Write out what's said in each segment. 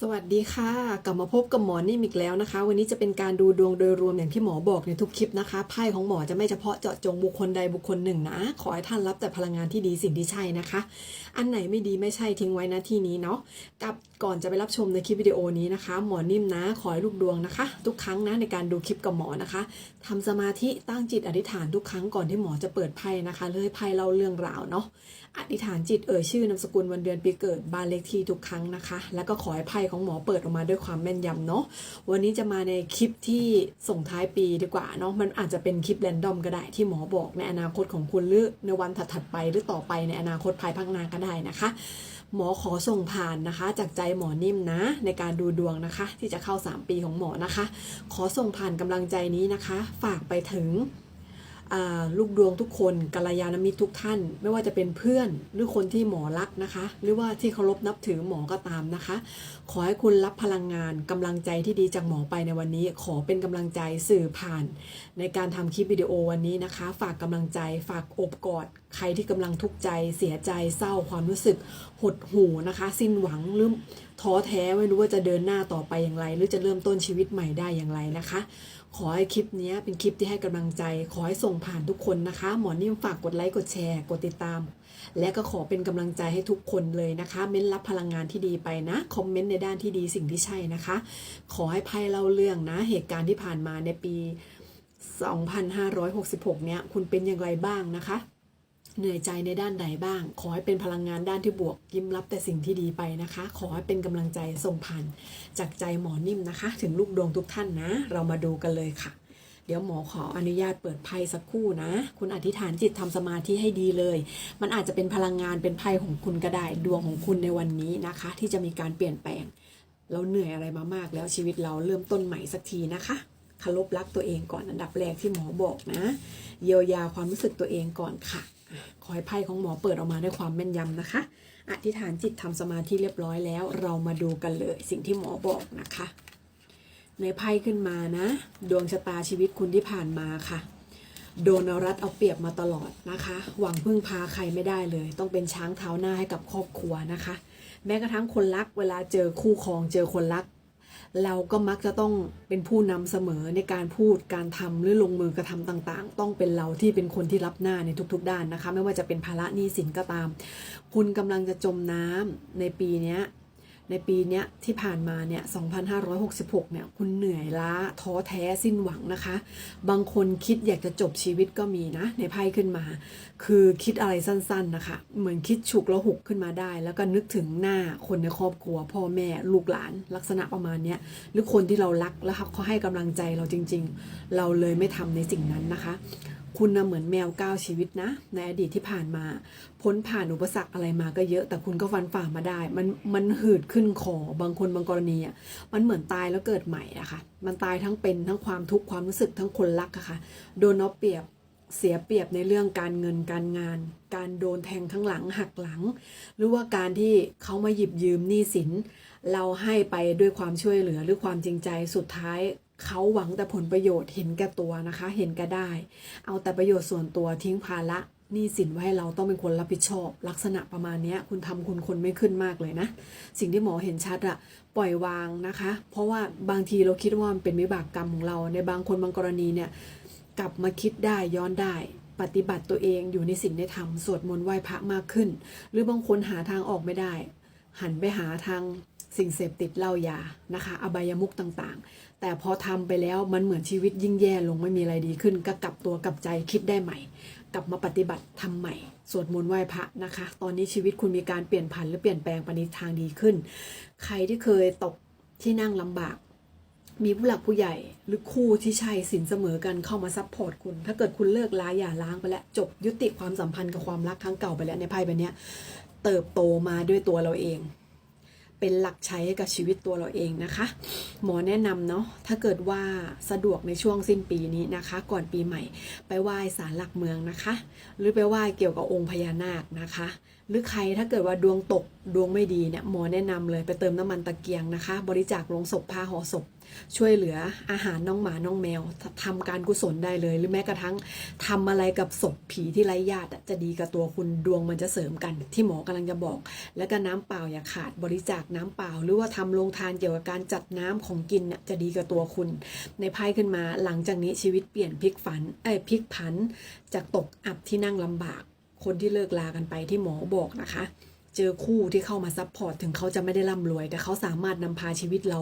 สวัสดีค่ะ กลับมาพบกับหมอนิ่มอีกแล้วนะคะ วันนี้จะเป็นการดูดวงโดยรวมอย่างที่หมอบอกในทุกคลิปนะคะไพ่ของหมอจะไม่เฉพาะเจาะจงบุคคลใดบุคคลหนึ่งนะ ขอให้ท่านรับแต่พลังงานที่ดีสิ่งที่ใช่นะคะ อันไหนไม่ดีไม่ใช่ทิ้งไว้นะที่นี้เนาะกับก่อนจะไปรับชมในคลิปวิดีโอนี้นะคะ หมอนิ่มนะ ขอให้ลูกดวงนะคะ ทุกครั้งนะในการดูคลิปกับหมอนะคะทำสมาธิตั้งจิตอธิษฐานทุกครั้งก่อนที่หมอจะเปิดไพ่นะคะเลยไพ่เล่าเรื่องราวเนาะ อธิษฐานจิตเอ่ยชื่อนามสกุลวันเดือนปีเกิดบ้านเลขที่ทุกครั้งนะคะ แล้วก็ขอให้ไพ่ของหมอเปิดออกมาด้วยความแม่นยำเนาะวันนี้จะมาในคลิปที่ส่งท้ายปีดีกว่าเนาะมันอาจจะเป็นคลิปแรนดอมก็ได้ที่หมอบอกในอนาคตของคุณหรือในวันถัดๆไปหรือต่อไปในอนาคตภายภาคหน้าก็ได้นะคะหมอขอส่งผ่านนะคะ จากใจหมอนิ่มนะ ในการดูดวงนะคะ ที่จะเข้า 3 ปีของหมอนะคะ ขอส่งผ่านกำลังใจนี้นะคะ ฝากไปถึง ลูกดวงทุกคนกัลยาณมิตรทุกท่าน ไม่ว่าจะเป็นเพื่อนหรือคนที่หมอรักนะคะ หรือว่าที่เคารพนับถือหมอก็ตามนะคะ ขอให้คุณรับพลังงานกำลังใจที่ดีจากหมอไปในวันนี้ ขอเป็นกำลังใจสื่อผ่าน ในการทำคลิปวิดีโอวันนี้นะคะ ฝากกำลังใจฝากอบกอด ใครที่กำลังทุกข์ใจ เสียใจเศร้าความรู้สึกหดหู่นะคะ สิ้นหวังหรือท้อแท้ไม่รู้ว่าจะเดินหน้าต่อไปอย่างไร หรือจะเริ่มต้นชีวิตใหม่ได้อย่างไรนะคะ ขอให้คลิปนี้เป็นคลิปที่ให้กำลังใจ ขอให้ส่งผ่านทุกคนนะคะ หมอนิ่มฝากกดไลค์กดแชร์ กดติดตาม และก็ขอเป็นกำลังใจให้ทุกคนเลยนะคะ เม้นรับพลังงานที่ดีไปนะ คอมเมนต์ในด้านที่ดีสิ่งที่ใช่นะคะ ขอให้ไพ่เล่าเรื่องนะ เหตุการณ์ที่ผ่านมาในปี 2566 เนี่ยคุณเป็นอย่างไรบ้างนะคะ เหนื่อยใจในด้านใดบ้าง ขอให้เป็นพลังงานด้านที่บวก ยิ้มรับแต่สิ่งที่ดีไปนะคะ ขอให้เป็นกำลังใจส่งผ่านจากใจหมอนิ่มนะคะ ถึงลูกดวงทุกท่านนะ เรามาดูกันเลยค่ะ เดี๋ยวหมอขออนุญาตเปิดไพ่สักคู่นะ คุณอธิษฐานจิตทำสมาธิให้ดีเลย มันอาจจะเป็นพลังงานเป็นไพ่ของคุณก็ได้ดวงของคุณในวันนี้นะคะ ที่จะมีการเปลี่ยนแปลง เราเหนื่อยอะไรมามาก แล้วชีวิตเราเริ่มต้นใหม่สักทีนะคะคารพรักตัวเองก่อนอันดับแรกที่หมอบอกนะ เยียวยาความรู้สึกตัวเองก่อนค่ะ ขอให้ไพ่ของหมอเปิดออกมาด้วยความแม่นยำนะคะ อธิษฐานจิตทำสมาธิเรียบร้อยแล้ว เรามาดูกันเลย สิ่งที่หมอบอกนะคะ ในไพ่ขึ้นมานะ ดวงชะตาชีวิตคุณที่ผ่านมาค่ะ โดนรัดเอาเปรียบมาตลอดนะคะ หวังพึ่งพาใครไม่ได้เลย ต้องเป็นช้างเท้าหน้าให้กับครอบครัวนะคะ แม้กระทั่งคนรักเวลาเจอคู่ครองเจอคนรัก เราก็มักจะต้องเป็นผู้นำเสมอในการพูดการทำหรือลงมือกระทำต่างๆ ต้องเป็นเราที่เป็นคนที่รับหน้าในทุกๆ ด้านนะคะ ไม่ว่าจะเป็นภาระหนี้สินก็ตาม คุณกำลังจะจมน้ำในปีนี้ ในปีเนี้ยที่ผ่านมาเนี่ย 2566 เนี่ย คุณเหนื่อยล้าท้อแท้สิ้นหวังนะคะ บางคนคิดอยากจะจบชีวิตก็มีนะ ในไพ่ขึ้นมา คือคิดอะไรสั้นๆนะคะ เหมือนคิดฉุกแล้วหุกขึ้นมาได้ แล้วก็นึกถึงหน้าคนในครอบครัว พ่อแม่ลูกหลานลักษณะประมาณเนี้ยหรือคนที่เรารักแล้วเขาให้กำลังใจเราจริง ๆ เราเลยไม่ทำในสิ่งนั้นนะคะ คุณนะเหมือนแมวก้าวชีวิตนะ ในอดีตที่ผ่านมาพ้นผ่านอุปสรรคอะไรมาก็เยอะ แต่คุณก็ฟันฝ่ามาได้ มันมันหืดขึ้นคอบางคนบางกรณีอะมันเหมือนตายแล้วเกิดใหม่อะค่ะมันตายทั้งเป็นทั้งความทุกข์ความรู้สึกทั้งคนรักอะค่ะโดนเอาเปรียบเสียเปรียบในเรื่องการเงินการงาน การโดนแทงข้างหลังหักหลัง หรือว่าการที่เขามาหยิบยืมหนี้สิน เราให้ไปด้วยความช่วยเหลือหรือความจริงใจสุดท้าย เขาหวังแต่ผลประโยชน์เห็นแก่ตัวนะคะ เห็นแก่ได้ เอาแต่ประโยชน์ส่วนตัวทิ้งภาระหนี้สินไว้ให้เราต้องเป็นคนรับผิดชอบ ลักษณะประมาณนี้คุณทำคุณคนไม่ขึ้นมากเลยนะ สิ่งที่หมอเห็นชัดอะปล่อยวางนะคะ เพราะว่าบางทีเราคิดว่ามันเป็นวิบากกรรมของเราในบางคนบางกรณีเนี่ยกลับมาคิดได้ย้อนได้ ปฏิบัติตัวเองอยู่ในสิ่งได้ทำสวดมนต์ไหว้พระมากขึ้น หรือบางคนหาทางออกไม่ได้ หันไปหาทาง สิ่งเสพติดเหล้ายานะคะ อบายมุกต่างๆ แต่พอทำไปแล้วมันเหมือนชีวิตยิ่งแย่ลงไม่มีอะไรดีขึ้น ก็กลับตัวกลับใจคิดได้ใหม่ กลับมาปฏิบัติทำใหม่ สวดมนต์ไหว้พระนะคะ ตอนนี้ชีวิตคุณมีการเปลี่ยนผันหรือเปลี่ยนแปลงไปในทางดีขึ้น ใครที่เคยตกที่นั่งลำบากมีผู้หลักผู้ใหญ่หรือคู่ที่ใช่สินเสมอกันเข้ามาซัพพอร์ตคุณ ถ้าเกิดคุณเลิกล้าอย่าล้างไปแล้ว จบยุติความสัมพันธ์กับความรักครั้งเก่าไปแล้วในไพ่ใบเนี้ยเติบโตมาด้วยตัวเราเอง เป็นหลักใช้ใกับชีวิตตัวเราเองนะคะ หมอแนะนำเนาะถ้าเกิดว่าสะดวกในช่วงสิ้นปีนี้นะคะ ก่อนปีใหม่ ไปไหว้ศาลหลักเมืองนะคะ หรือไปไหว้เกี่ยวกับองค์พญานาคนะคะ หรือใครถ้าเกิดว่าดวงตกดวงไม่ดีเนี่ยหมอแนะนำเลยไปเติมน้ำมันตะเกียงนะคะ บริจาคลงศพผ้าห่อศพ ช่วยเหลืออาหารน้องหมาน้องแมวทำการกุศลได้เลย หรือแม้กระทั่งทำอะไรกับศพผีที่ไร้ญาติจะดีกับตัวคุณดวงมันจะเสริมกัน ที่หมอกำลังจะบอก แล้วก็น้ำเปล่าอย่าขาดบริจาคน้ำเปล่า หรือว่าทำโรงทานเกี่ยวกับการจัดน้ำของกินเนี่ยจะดีกับตัวคุณ ในไพ่ขึ้นมาหลังจากนี้ชีวิตเปลี่ยนพลิกฝันเอ้ยพลิกผันจากตกอับที่นั่งลำบาก คนที่เลิกลากันไปที่หมอบอกนะคะ เจอคู่ที่เข้ามาซัพพอร์ตถึงเขาจะไม่ได้ร่ำรวย แต่เขาสามารถนำพาชีวิตเรา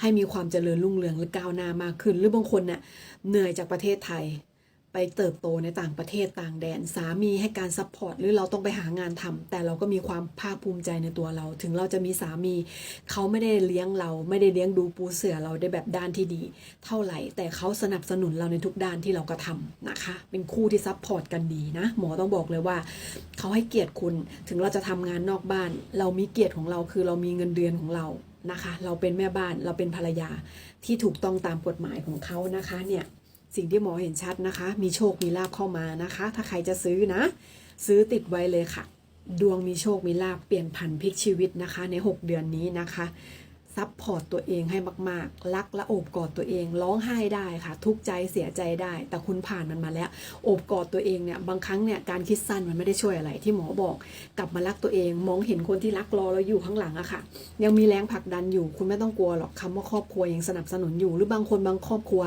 ให้มีความเจริญรุ่งเรืองและก้าวหน้ามากขึ้น หรือบางคนเนี่ยเหนื่อยจากประเทศไทย ไปเติบโตในต่างประเทศต่างแดน สามีให้การซัพพอร์ตหรือเราต้องไปหางานทำแต่เราก็มีความภาคภูมิใจในตัวเรา ถึงเราจะมีสามี เขาไม่ได้เลี้ยงเรา ไม่ได้เลี้ยงดูปูเสือเราได้แบบด้านที่ดี เท่าไหร่ แต่เขาสนับสนุนเราในทุกด้านที่เรากระทำนะคะ เป็นคู่ที่ซัพพอร์ตกันดีนะ หมอต้องบอกเลยว่า เขาให้เกียรติคุณถึงเราจะทำงานนอกบ้าน เรามีเกียรติของเราคือเรามีเงินเดือนของเรานะคะ เราเป็นแม่บ้านเราเป็นภรรยาที่ถูกต้องตามกฎหมายของเขานะคะเนี่ย สิ่งที่หมอเห็นชัดนะคะ มีโชคมีลาบเข้ามานะคะ ถ้าใครจะซื้อนะ ซื้อติดไว้เลยค่ะ ดวงมีโชคมีลาบเปลี่ยนผันพลิกชีวิตนะคะ ใน 6 เดือนนี้นะคะซัพพอร์ตตัวเองให้มาก ๆ รักและโอบกอดตัวเอง ร้องไห้ได้ค่ะ ทุกใจเสียใจได้ แต่คุณผ่านมันมาแล้ว โอบกอดตัวเองเนี่ย บางครั้งเนี่ย การคิดสั้นมันไม่ได้ช่วยอะไรที่หมอบอก กลับมารักตัวเอง มองเห็นคนที่รักรอเราอยู่ข้างหลังอะค่ะ ยังมีแรงผลักดันอยู่ คุณไม่ต้องกลัวหรอกคำว่าครอบครัวยังสนับสนุนอยู่ หรือบางคนบางครอบครัว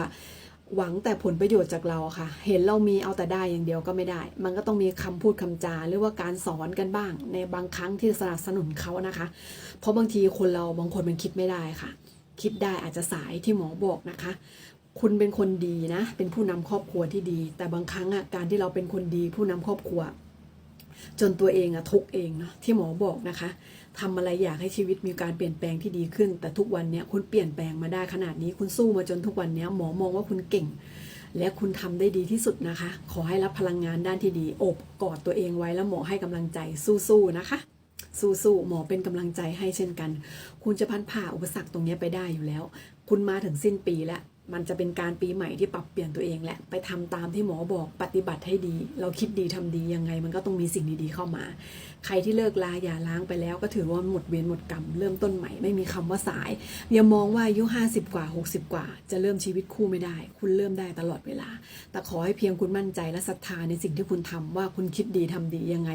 หวังแต่ผลประโยชน์จากเราค่ะ เห็นเรามีเอาแต่ได้อย่างเดียวก็ไม่ได้ มันก็ต้องมีคำพูดคำจาหรือว่าการสอนกันบ้าง ในบางครั้งที่สนับสนุนเขานะคะ เพราะบางทีคนเราบางคนมันคิดไม่ได้ค่ะ คิดได้อาจจะสายที่หมอบอกนะคะ คุณเป็นคนดีนะ เป็นผู้นำครอบครัวที่ดี แต่บางครั้งอะการที่เราเป็นคนดี ผู้นำครอบครัว จนตัวเองอะทุกเองเนาะที่หมอบอกนะคะทำอะไรอยากให้ชีวิตมีการเปลี่ยนแปลงที่ดีขึ้น แต่ทุกวันเนี้ยคุณเปลี่ยนแปลงมาได้ขนาดนี้ คุณสู้มาจนทุกวันเนี้ยหมอมองว่าคุณเก่ง และคุณทำได้ดีที่สุดนะคะ ขอให้รับพลังงานด้านที่ดีอบกอดตัวเองไว้แล้วหมอให้กำลังใจสู้ๆนะคะสู้ๆหมอเป็นกำลังใจให้เช่นกัน คุณจะพันผ่าอุปสรรคตรงนี้ไปได้อยู่แล้ว คุณมาถึงสิ้นปีแล้ว มันจะเป็นการปีใหม่ที่ปรับเปลี่ยนตัวเองแหละ ไปทำตามที่หมอบอกปฏิบัติให้ดี เราคิดดีทำดียังไง มันก็ต้องมีสิ่งดีๆเข้ามา ใครที่เลิกลาอย่าล้างไปแล้ว ก็ถือว่าหมดเวรหมดกรรมเริ่มต้นใหม่ไม่มีคำว่าสาย อย่ามองว่าอายุ50 กว่า 60 กว่า จะเริ่มชีวิตคู่ไม่ได้ คุณเริ่มได้ตลอดเวลา แต่ขอให้เพียงคุณมั่นใจและศรัทธาในสิ่งที่คุณทำว่าคุณคิดดีทำดียังไง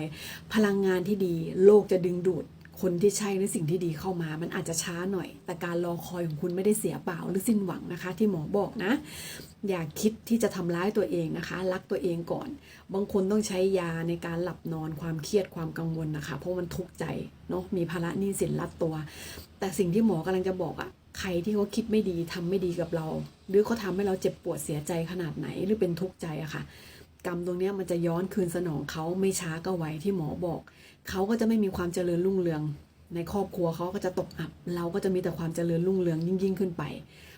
พลังงานที่ดีโลกจะดึงดูด คนที่ใช่ในสิ่งที่ดีเข้ามา มันอาจจะช้าหน่อย แต่การรอคอยของคุณไม่ได้เสียเปล่าหรือสิ้นหวังนะคะ ที่หมอบอกนะ อย่าคิดที่จะทำร้ายตัวเองนะคะ รักตัวเองก่อน บางคนต้องใช้ยาในการหลับนอนความเครียดความกังวลนะคะ เพราะมันทุกข์ใจเนาะมีภาระหนี้สินรัดตัว แต่สิ่งที่หมอกำลังจะบอกอะใครที่เขาคิดไม่ดีทำไม่ดีกับเรา หรือเขาทำให้เราเจ็บปวดเสียใจขนาดไหนหรือเป็นทุกข์ใจอะค่ะ กรรมตรงนี้มันจะย้อนคืนสนองเขาไม่ช้าก็ไวที่หมอบอก เขาก็จะไม่มีความเจริญรุ่งเรือง ในครอบครัวเขาก็จะตกอับ เราก็จะมีแต่ความเจริญรุ่งเรืองยิ่งยิ่งขึ้นไป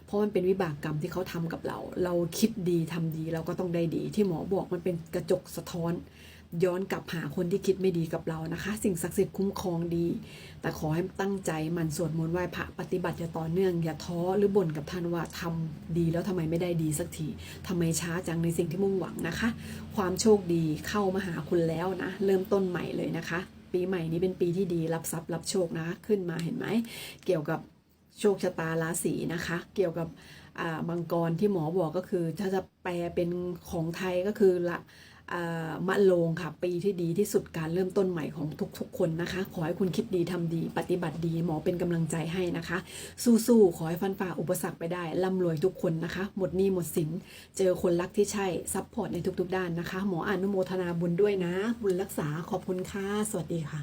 เพราะมันเป็นวิบากกรรมที่เขาทำกับเรา เราคิดดีทำดีเราก็ต้องได้ดี ที่หมอบอกมันเป็นกระจกสะท้อน ย้อนกลับหาคนที่คิดไม่ดีกับเรานะคะ สิ่งศักดิ์สิทธิ์คุ้มครองดี แต่ขอให้ตั้งใจมันสวดมนต์ไหว้พระปฏิบัติอย่าต่อเนื่อง อย่าท้อหรือบ่นกับท่านว่าทำดีแล้วทำไมไม่ได้ดีสักทีทำไมช้าจังในสิ่งที่มุ่งหวังนะคะ ความโชคดีเข้ามาหาคุณแล้วนะ เริ่มต้นใหม่เลยนะคะ ปีใหม่นี้เป็นปีที่ดีรับทรัพย์รับโชคนะคะขึ้นมาเห็นไหมเกี่ยวกับโชคชะตาราศีนะคะ เกี่ยวกับอ่ามังกรที่หมอบอกก็คือถ้าจะแปลเป็นของไทยก็คือละ มะโรงค่ะ ปีที่ดีที่สุดการเริ่มต้นใหม่ของทุกๆ คนนะคะ ขอให้คุณคิดดีทำดี ปฏิบัติดีหมอเป็นกำลังใจให้นะคะ สู้ๆขอให้ฟันฝ่าอุปสรรคไปได้ร่ำรวยทุกคนนะคะ หมดหนี้หมดสิน เจอคนรักที่ใช่ซัพพอร์ตในทุกๆ ด้านนะคะ หมออนุโมทนาบุญด้วยนะ บุญรักษาขอบคุณค่ะสวัสดีค่ะ